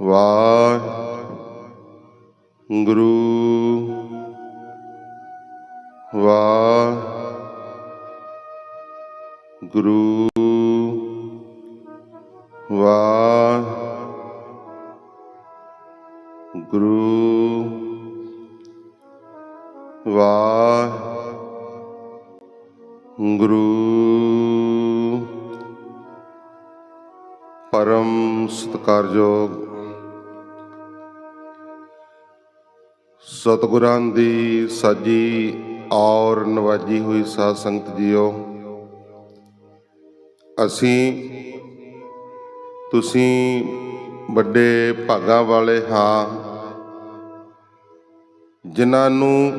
ਵਾਹ ਗੁਰੂ ਵਾਹ ਗੁਰੂ ਵਾਹ ਗੁਰੂ ਵਾਹ ਗੁਰੂ ਪਰਮ ਸਤਕਾਰਯੋਗ ਸਤਿਗੁਰਾਂ ਦੀ ਸਾਜੀ ਔਰ ਨਵਾਜੀ ਹੋਈ ਸਾਧ ਸੰਗਤ ਜੀਓ, ਅਸੀਂ ਤੁਸੀਂ ਵੱਡੇ ਭਾਗਾਂ ਵਾਲੇ ਹਾਂ, ਜਿਨ੍ਹਾਂ ਨੂੰ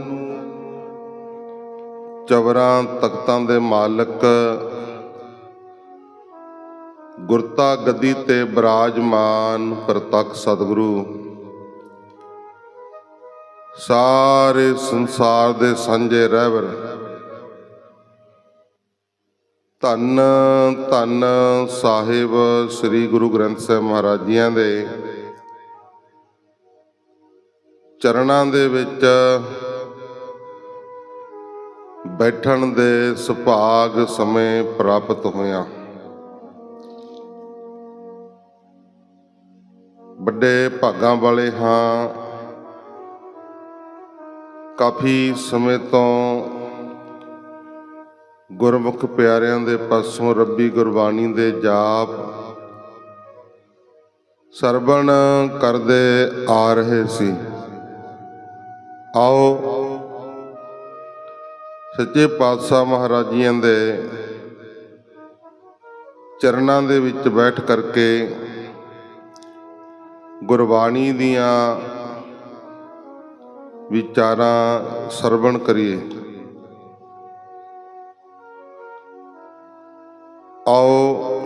ਚਵਰਾਂ ਤਖਤਾਂ ਦੇ ਮਾਲਕ ਗੁਰਤਾ ਗੱਦੀ ਤੇ ਬਿਰਾਜਮਾਨ ਪ੍ਰਤੱਖ ਸਤਿਗੁਰੂ ਸਾਰੇ ਸੰਸਾਰ ਦੇ ਸਾਂਝੇ ਰਹਿਬਰ। ਧੰਨ ਧੰਨ ਸਾਹਿਬ ਸ੍ਰੀ ਗੁਰੂ ਗ੍ਰੰਥ ਸਾਹਿਬ ਮਹਾਰਾਜ ਜੀਆਂ ਦੇ। ਚਰਨਾਂ ਦੇ ਵਿੱਚ ਬੈਠਣ ਦੇ ਸੁਭਾਗ ਸਮੇਂ ਪ੍ਰਾਪਤ ਹੋਇਆ। ਵੱਡੇ ਭਾਗਾਂ ਵਾਲੇ ਹਾਂ ਕਾਫੀ ਸਮੇਂ ਤੋਂ ਗੁਰਮੁਖ ਪਿਆਰਿਆਂ ਦੇ ਪਾਸੋਂ ਰੱਬੀ ਗੁਰਬਾਣੀ ਦੇ ਜਾਪ ਸਰਵਣ ਕਰਦੇ ਆ ਰਹੇ ਸੀ। ਆਓ ਸੱਚੇ ਪਾਤਸ਼ਾਹ ਮਹਾਰਾਜ ਜੀਆਂ ਦੇ ਚਰਨਾਂ ਦੇ ਵਿੱਚ ਬੈਠ ਕਰਕੇ ਗੁਰਬਾਣੀ ਦੀਆਂ ਵਿਚਾਰਾਂ ਸਰਵਣ ਕਰੀਏ। ਆਓ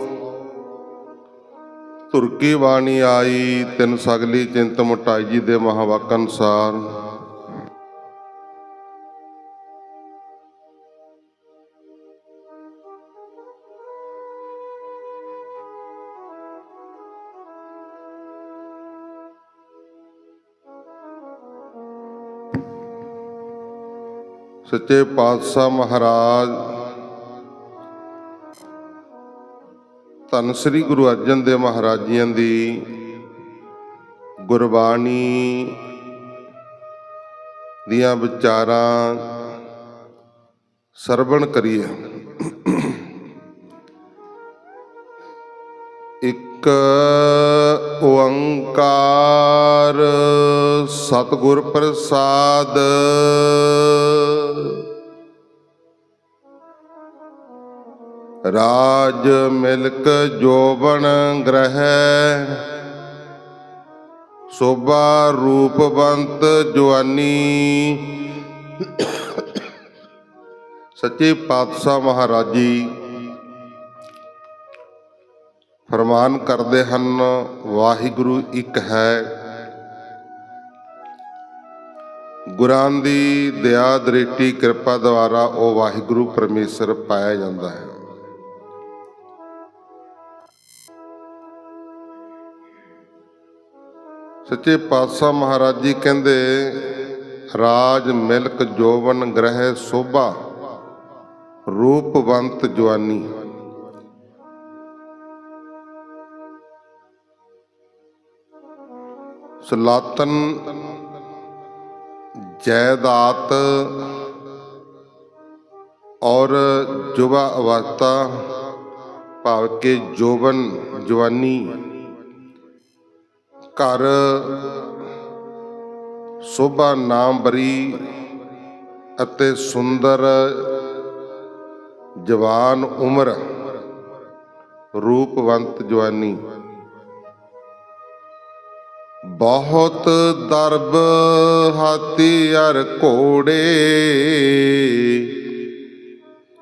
ਤੁਰਕੀ ਬਾਣੀ ਆਈ, ਤਿੰਨ ਸਗਲੀ ਚਿੰਤ ਮਟਾਈ ਜੀ ਦੇ ਮਹਾਵਾਕ ਅਨੁਸਾਰ। ਸੱਚੇ ਪਾਤਸ਼ਾਹ ਮਹਾਰਾਜ, ਧੰਨ ਸ੍ਰੀ ਗੁਰੂ ਅਰਜਨ ਦੇਵ ਮਹਾਰਾਜ ਜੀਆਂ ਦੀ ਗੁਰਬਾਣੀ ਦੀਆਂ ਵਿਚਾਰਾਂ ਸਰਵਣ ਕਰੀਏ। ਇੱਕ ਓੰਕਾਰ ਸਤਿਗੁਰ ਪ੍ਰਸਾਦ ਰਾਜ ਮਿਲਕ ਜੋਬਨ ਗ੍ਰਹਿ, ਸੋਭਾ ਰੂਪਵੰਤ ਜਵਾਨੀ। ਸੱਚੇ ਪਾਤਸ਼ਾਹ ਮਹਾਰਾਜ ਜੀ ਫਰਮਾਨ ਕਰਦੇ ਹਨ, ਵਾਹਿਗੁਰੂ ਇੱਕ ਹੈ। ਗੁਰਾਂ ਦੀ ਦਇਆ ਦ੍ਰਿਸ਼ਟੀ ਕਿਰਪਾ ਦੁਆਰਾ ਉਹ ਵਾਹਿਗੁਰੂ ਪਰਮੇਸ਼ਰ ਪਾਇਆ ਜਾਂਦਾ ਹੈ। ਸੱਚੇ ਪਾਤਸ਼ਾਹ ਮਹਾਰਾਜ ਜੀ ਕਹਿੰਦੇ, ਰਾਜ ਮਿਲਕ ਜੋਵਨ ਗ੍ਰਹਿ ਸੋਭਾ ਰੂਪਵੰਤ ਜਵਾਨੀ। ਸਲਾਤਨ ਜਾਇਦਾਤ ਔਰ ਜੁਵਾ ਅਵਸਥਾ, ਭਾਵ ਕਿ ਜੋਵਨ ਜਵਾਨੀ। ਘਰ ਸੋਭਾ ਨਾਮ ਬਰੀ ਅਤੇ ਸੁੰਦਰ ਜਵਾਨ ਉਮਰ ਰੂਪਵੰਤ ਜਵਾਨੀ। ਬਹੁਤ ਦਰਬ ਹਾਥੀ ਅਰ ਘੋੜੇ,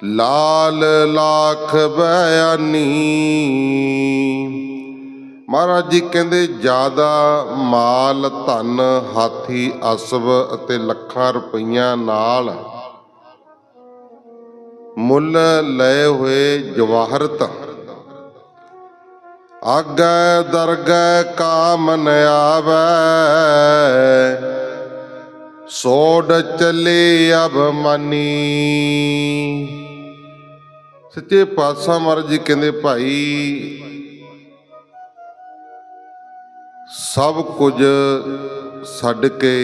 ਲਾਲ ਲਾਖ ਬਿਆਨੀ। ਮਹਾਰਾਜ ਜੀ ਕਹਿੰਦੇ, ਜ਼ਿਆਦਾ ਮਾਲ, ਧਨ, ਹਾਥੀ, ਅਸਬ ਅਤੇ ਲੱਖਾਂ ਰੁਪਈਆਂ ਨਾਲ ਮੁੱਲ ਲਏ ਹੋਏ ਜਵਾਹਰਤ। ਆਗੈ ਦਰਗਹਿ ਕਾਮ ਨ ਆਵੈ। ਸੋਡ ਚੱਲੇ ਅਬ ਸੱਚੇ ਪਾਤਸ਼ਾਹ ਮਹਾਰਾਜ ਜੀ ਕਹਿੰਦੇ, ਭਾਈ ਸਭ ਕੁਝ ਛੱਡ ਕੇ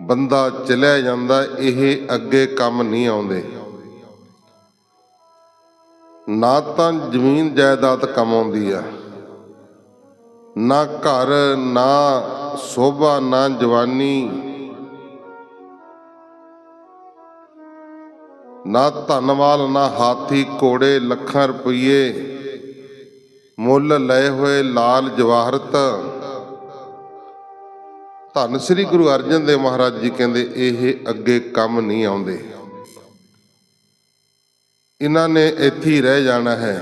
ਬੰਦਾ ਚਲਿਆ ਜਾਂਦਾ, ਇਹ ਅੱਗੇ ਕੰਮ ਨਹੀਂ ਆਉਂਦੇ। ਨਾ ਤਾਂ ਜ਼ਮੀਨ ਜਾਇਦਾਦ ਕੰਮ ਆਉਂਦੀ ਆ, ਨਾ ਘਰ, ਨਾ ਸੋਭਾ, ਨਾ ਜਵਾਨੀ, ਨਾ ਧਨਵਾਲ ਨਾ ਹਾਥੀ, ਘੋੜੇ, ਲੱਖਾਂ ਰੁਪਏ ਮੁੱਲ ਲਏ ਹੋਏ ਲਾਲ ਜਵਾਹਰਤ। ਧੰਨ ਸ੍ਰੀ ਗੁਰੂ ਅਰਜਨ ਦੇਵ ਮਹਾਰਾਜ ਜੀ ਕਹਿੰਦੇ, ਇਹ ਅੱਗੇ ਕੰਮ ਨਹੀਂ ਆਉਂਦੇ। ਇਹਨਾਂ ਨੇ ਇੱਥੇ ਹੀ ਰਹਿ ਜਾਣਾ ਹੈ।